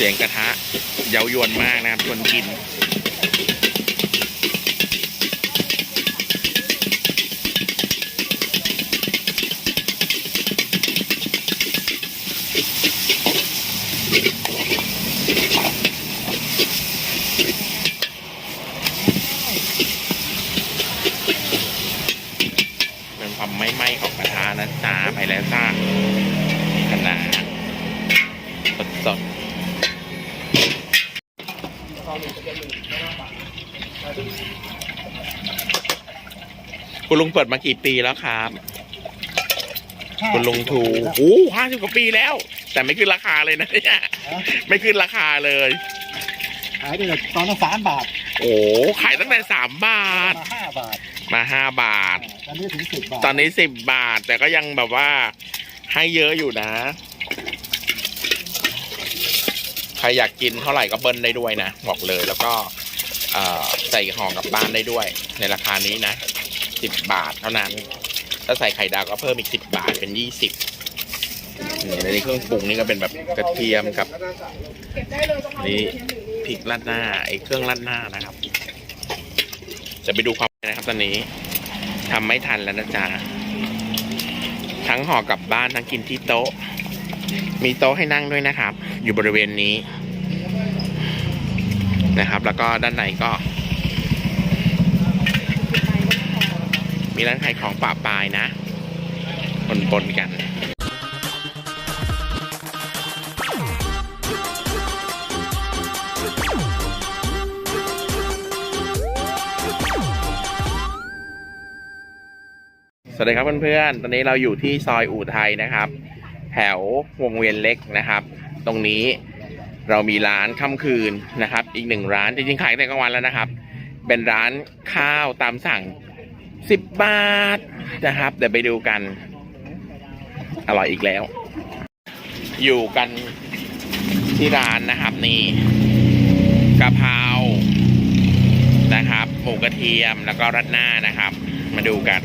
เสียงกระทะเย้ายวนมากนะครับชวนกิน ลุงเปิดมากี่ปีแล้วครับ คุณลุงทูโอ้ห้าสิบกว่าปีแล้ว แต่ไม่ขึ้นราคาเลยนะเนี่ยไม่ขึ้นราคาเลย ขายไปเลยตอนละสามบาท โอ้ขายตั้งแต่สามบาท มาห้าบาท มาห้าบาท ตอนนี้ถึงสิบบาท ตอนนี้สิบบาท แต่ก็ยังแบบว่าให้เยอะอยู่นะ ใครอยากกินเท่าไหร่ก็เบิ้ลได้ด้วยนะบอกเลยแล้วก็เอ่อใส่ห่อกลับบ้านได้ด้วย ในราคานี้นะ สิบบาทเท่านั้น ถ้าใส่ไข่ดาวก็เพิ่มอีกสิบบาทเป็นยี่สิบนี่ในนี้เครื่องปรุงนี่ก็เป็นแบบกระเทียมกับนี่พริกราดหน้าไอ้เครื่องราดหน้านะครับ จะไปดูความนะครับ ตอนนี้ทำไม่ทันแล้วนะจ๊ะทั้งห่อกลับบ้านทั้งกินที่โต๊ะ มีโต๊ะให้นั่งด้วยนะครับ อยู่บริเวณนี้นะครับ แล้วก็ด้านในก็ มีร้านขายของป่าปลายนะปนปนกัน สวัสดีครับเพื่อนๆ ตอนนี้เราอยู่ที่ซอยอู่ไทยนะครับ แถววงเวียนเล็กนะครับ ตรงนี้เรามีร้านค่ำคืนนะครับ อีกหนึ่งร้านจริงๆขายตั้งแต่กลางวันแล้วนะครับ เป็นร้านข้าวตามสั่ง 10บาทนะครับ เดี๋ยวไปดูกัน อร่อยอีกแล้ว อยู่กันที่ร้านนะครับนี่กะเพรานะครับหมูกระเทียมแล้วก็รัดหน้านะครับ มาดูกัน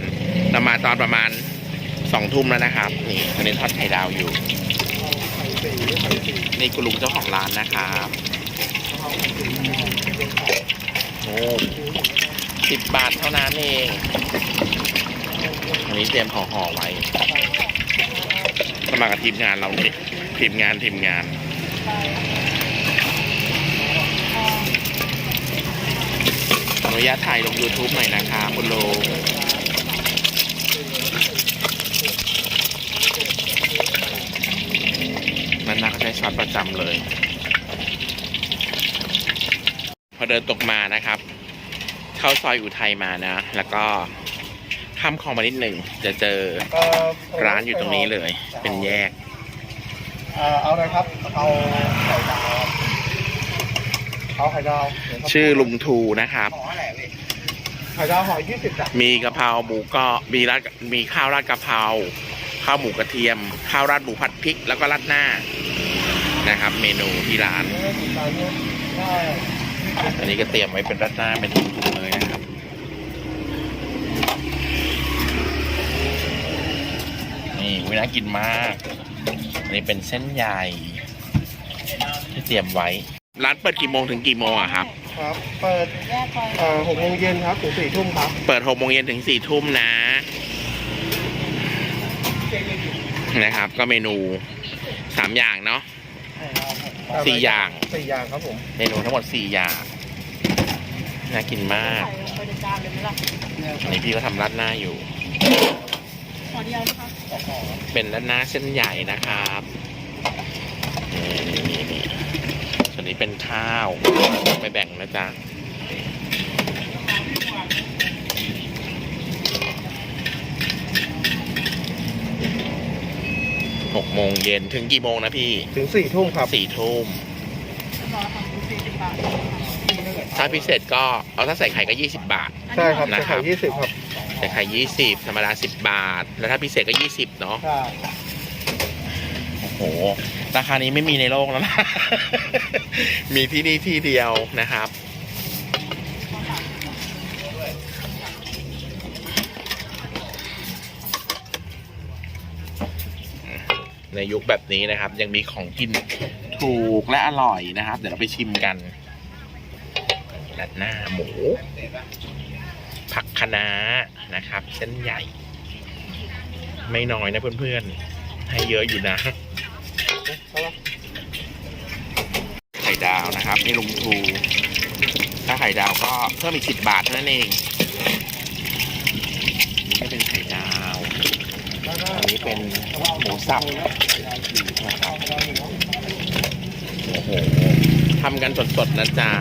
เรามาตอนประมาณสองทุ่มแล้วนะครับ นี่ตอนนี้ทอดไข่ดาวอยู่ นี่คุณลุงเจ้าของร้านนะครับโอ้ สิบบาทเท่านั้นเองอันนี้เตรียมห่อห่อๆไว้สมัครกับทีมงานเราเนี่ยทีมงานทีมงาน อนุญาตถ่ายลง YouTube หน่อยนะครับคุณโลมันนักใช้ช็อตประจำเลย พอเดินตกมานะครับ เข้าซอยอุทัยมานะ แล้วก็ข้ามคลองมานิดหนึ่งจะเจอร้านอยู่ตรงนี้เลย เป็นแยก เอ่อเอาเลยครับ เอาไข่ดาวเอาไข่ดาวชื่อลุงทูนะครับห่ออะไรพี่ไข่ดาวห่อยี่สิบจ้ะมีกะเพราหมูก็มีราดมีข้าวราดกะเพราข้าวหมูกระเทียม ข้าวราดหมูผัดพริก แล้วก็ราดหน้านะครับ เมนูที่ร้านได้อันนี้ก็เตรียมไว้เป็นราดหน้าเป็นถุงๆเล ยนะครับนี่วิน่ากินมากอันนี้เป็นเส้นใหญ่ที่เตรียมไว้ ร้านเปิดกี่โมงถึงกี่โมงอะครับ ครับ เปิดเอ่อหกโมงเย็นครับถึงสี่ทุ่มครับ เปิดหกโมงเย็นถึงสี่ทุ่มนะ นะครับ ก็เมนูสามอย่างเนาะ สี่อย่าง สี่อย่างครับผมเมนูทั้งหมดสี่อย่างน่ากินมาก ใส่ลงไปในจานเลยไหมล่ะ อันนี้พี่ก็ทำราดหน้าอยู่ ขอเดียวนะคะเป็นราดหน้าเส้นใหญ่นะครับนี่นี่นี่ส่วนนี้เป็นข้าวไม่แบ่งนะจ๊ะหกโมงเย็นถึงกี่โมงนะพี่ถึงสี่ทุ่มครับสี่ทุ่มรอทำเป็นสี่สิบบาทถ้าพิเศษก็เอาถ้าใส่ไข่ก็ยี่สิบบาท ใช่ครับนะจะครัขายบยี่สิบครับใส่ ไข่ยี่สิบธรรมดาสิบบาท แล้วถ้าพิเศษก็ยี่สิบเนาะใช่โอ้โห ราคานี้ไม่มีในโลกแล้วนะ มีที่นี่ที่เดียวนะครับ ในยุคแบบนี้นะครับ ยังมีของกินถูกและอร่อยนะครับ เดี๋ยวเราไปชิมกันรัดหน้าหมูผักคะน้า นะครับ เส้นใหญ่ ไม่น้อยนะเพื่อนๆ ให้เยอะอยู่นะไข่ดาวนะครับ นี่ลุงทูถ้าไข่ดาวก็เพิ่มอีกสิบบาทเท่านั้นเองนี่ก็เป็นไข่ดาวอันนี้เป็นหมูสับนะครับโอ้โหทำกันสดๆนะจ๊ะ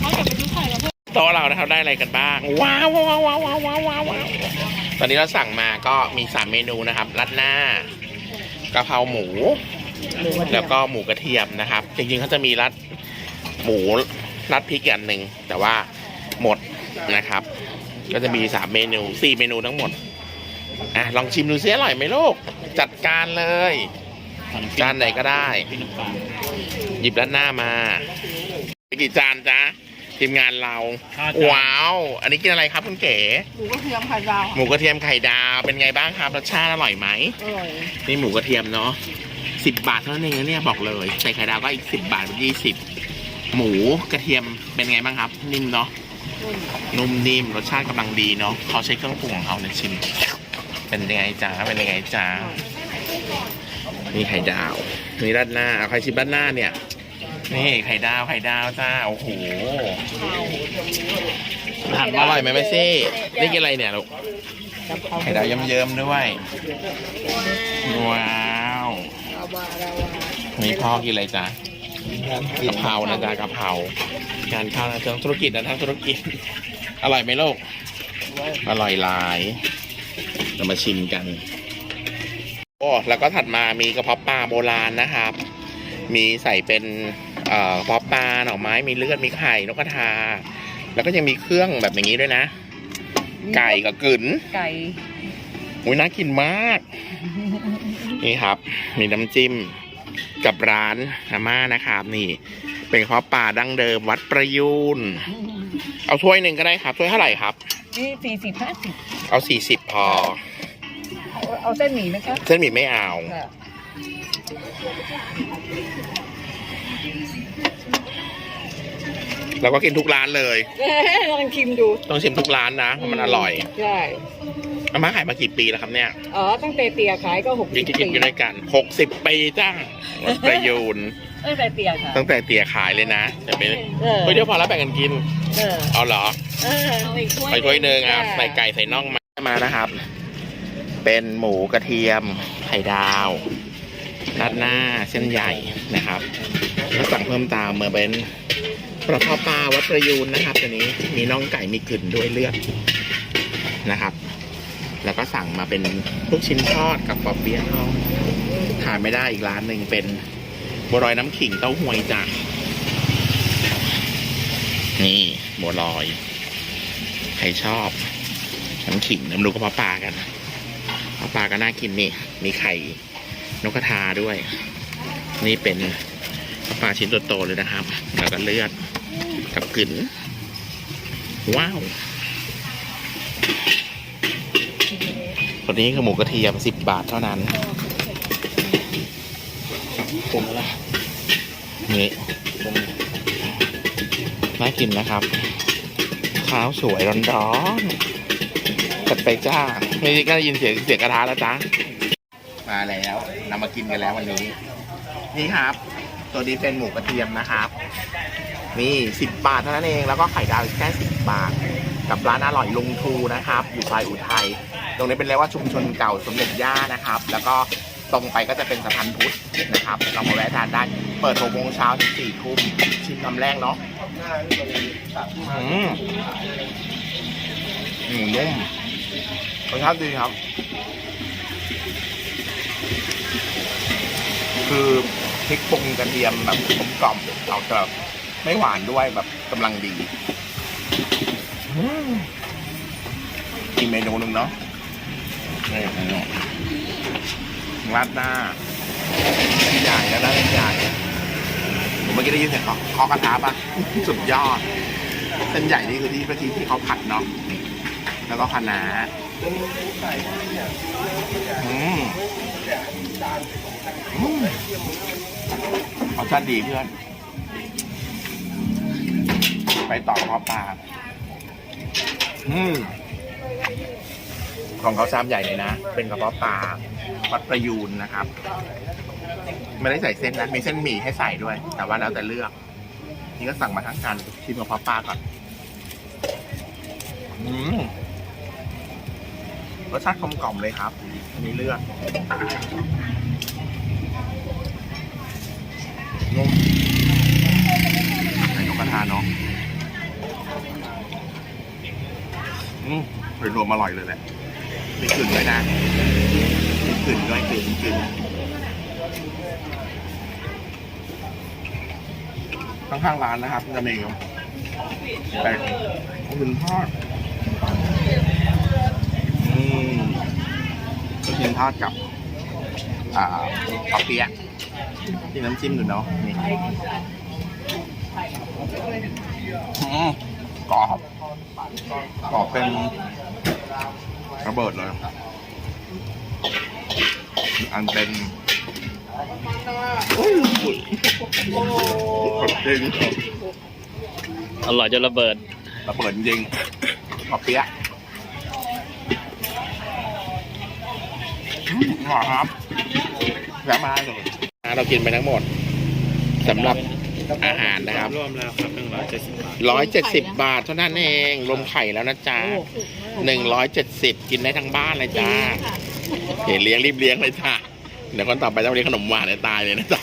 เขาจะไปซื้อไข่แล้วเพื่อน โต๊ะเรานะครับได้อะไรกันบ้างว้าวว้าวว้าวว้าวว้าวว้าวว้าวตอนนี้เราสั่งมาก็มีสามเมนูนะครับรัดหน้ากะเพราหมู แล้วก็หมูกระเทียมนะครับ จริงๆเขาจะมีรัดหมูรัดพริกอีกอันหนึ่งแต่ว่าหมดนะครับ ก็จะมีสามเมนูสี่เมนูทั้งหมดอะลองชิมดูซิอร่อยไหมลูกจัดการเลยจานไหนก็ได้ หยิบรัดหน้ามากี่จานจ๊ะ ทีมงานเราว้าว อันนี้กินอะไรครับคุณเก๋หมูกระเทียมไข่ดาวหมูกระเทียมไข่ดาวเป็นไงบ้างครับรสชาติอร่อยไหมอร่อยนี่หมูกระเทียมเนาะสิบบาทเท่านั้นเองนะเนี่ยบอกเลยใส่ไข่ดาวก็อีกสิบบาทเป็นยี่สิบหมูกระเทียมเป็นไงบ้างครับ นิ่มเนาะนุ่มนิ่มรสชาติกำลังดีเนาะเขาใช้เครื่องปรุงของเขาในยชิม เป็นยังไงจ้าเป็นยังไงจ้านี่ไข่ดาวนี่ด้านหน้าเอาใครชิมด้านหน้าเนี่ย นี่ไข่ดาวไข่ดาวจ้าโอ้โหอร่อยไหมแม่ซี่นี่กินอะไรเนี่ยลูกไข่ดาวเยิ้มๆด้วย ว้าวนี่พ่อกินอะไรจ้ากะเพรานะจ๊ะกะเพราการข้าวนะทั้งธุรกิจนะทั้งธุรกิจ อร่อยไหมลูกอร่อยหลายเรามาชิมกันโอ้แล้วก็ถัดมามีกระเพาะปลาโบราณนะครับ มีใส่เป็น เอ่อกระเพาะปลาหน่อไม้มีเลือดมีไข่นกกระทา แล้วก็ยังมีเครื่องแบบอย่างนี้ด้วยนะ ไก่กับกึ๋นไก่อุ้ยน่ากินมาก นี่ครับ มีน้ำจิ้มกับร้านอาม่านะครับ นี่ เป็นกระเพาะปลาดั้งเดิมวัดประยูนเอาถ้วยหนึ่งก็ได้ครับถ้วยเท่าไหร่ครับ นี่สี่สิบห้าสิบเอาสี่สิบพอ เอาเส้นหมี่ไหมคะเส้นหมี่ไม่เอา เราก็กินทุกร้านเลย ลองชิมดู ต้องชิมทุกร้านนะเพราะมันอร่อยใช่อาม่าขายมากี่ปีแล้วครับเนี่ยอ๋อตั้งแต่เตี่ยขายก็หกยิ่สิงบกินปีอยู่ด้วยกันหกสิบปีจ้าวัดประยูนตั้งแต่เตี่ยค่ะตั้งแต่เตี๋ยขายเลยนะจะเป็นเออเฮ้ยเดี๋ยวพอแล้วแบ่งกันกินเออเอาเหรอ เออ เอาอีกถ้วยไปถ้วยหนึ่งอะจ้ะใส่ไก่ใส่น่องมามานะครับ เป็นหมูกระเทียมไข่ดาวราดหน้าเส้นใหญ่นะครับ แล้วสั่งเพิ่มตามมาเป็นกระพาะปลาวัดประยูนนะครับตัวนี้มีน่องไก่มีกลิ่นด้วยเลือดนะครับ แล้วก็สั่งมาเป็นลูกชิ้นทอดกับปอเปี๊ยะทอดขาดไม่ได้อีกร้านหนึ่งเป็นบัวลอยน้ำขิงเต้าหวยจ้ะนี่บัวลอย ใครชอบ น้ำขิงน้ำดูกระเพาะปลากันปลาก็น่ากินนี่ มีไข่นกกระทาด้วย นี่เป็น ปลาชิ้นโตๆเลยนะครับ แล้วก็เลือดกับกึ๋นว้าวตัวนี้คือหมูกระเทียมสิบบาทเท่านั้นผมละนี่น่ากินนะครับ ข้าวสวยร้อนๆจัดไปจ้า ไม่ได้ก็ได้ยินเสียงเสียงกระทะแล้วจ้ามาแล้วนำมากินกันแล้ววันนี้ นี่ครับ ตัวนี้เป็นหมูกระเทียมนะครับนี่สิบบาทเท่านั้นเองแล้วก็ไข่ดาวแค่สิบบาท กับร้านอร่อยลุงทูนะครับ อยู่ซอยอุทัยตรงนี้เป็นเรียกว่าชุมชนเก่าสมเด็จย่านะครับ แล้วก็ตรงไปก็จะเป็นสะพานพุทธนะครับเรามาแวะทานได้เปิดหกโมงเช้าถึงสี่ทุ่มชิมคำแรกเนาะอืมหมูนุ่มรสชาติดีครับ คือ พริกปรุงกระเทียมแบบกลมกล่อมเอาแต่ไม่หวานด้วยแบบกำลังดีอีกเมนูหนึ่งเนาะนี่เมนูราดหน้าใหญ่แล้วได้ใหญ่ผมเมื่อกี้ได้ยินเสียงเคาะเคากระทะปะสุดยอดเส้นใหญ่นี่คือที่ประทีที่เขาผัดเนาะแล้วก็คะน้า อืมรสชาติดีเพื่อน ไปต่อกระเพาะปลาอืมของเขาชามใหญ่เลยนะ เป็นกระเพาะปลาวัดประยูนนะครับ ไม่ได้ใส่เส้นนะ มีเส้นหมี่ให้ใส่ด้วย แต่ว่าแล้วแต่เลือก นี่ก็สั่งมาทั้งกันชิมกระเพาะปลาก่อนอืมรสชาติกลมกล่อมเลยครับ อันนี้เลือก นุ่มใส่นกกระทาเนาะอืมโดยรวมอร่อยเลยแหละมีกลิ่นด้วยนะมีกลิ่นด้วยกลิ่นกลิ่นข้างๆร้านนะครับจะมีแป้งคุณทอดอืมลูกชิ้นทอดกับอ่าข้าเปี๊ยะ ที่น้ำจิ้มอยู่เนาะนี่อืมกรอบกรอบเป็นระเบิดเลยอันเป็นโอ้ยจริงอร่อยจนระเบิดระเบิดจริงข้าวเปี๊ยะอืมอร่อยครับแวะมาเลย เรากินไปทั้งหมดสำหรับอาหารนะครับรวมแล้วครับหนึ่งร้อยเจ็ดสิบบาทร้อยเจ็ดสิบบาทเท่านั้นเองรวมไข่แล้วนะจ๊ะหนึ่งร้อยเจ็ดสิบกินได้ทั้งบ้านเลยจ้าเห็นเลี้ยงรีบเลี้ยงเลยจ้าเดี๋ยวคนต่อไปต้องเลี้ยงขนมหวานให้ตายเลยนะจ๊ะ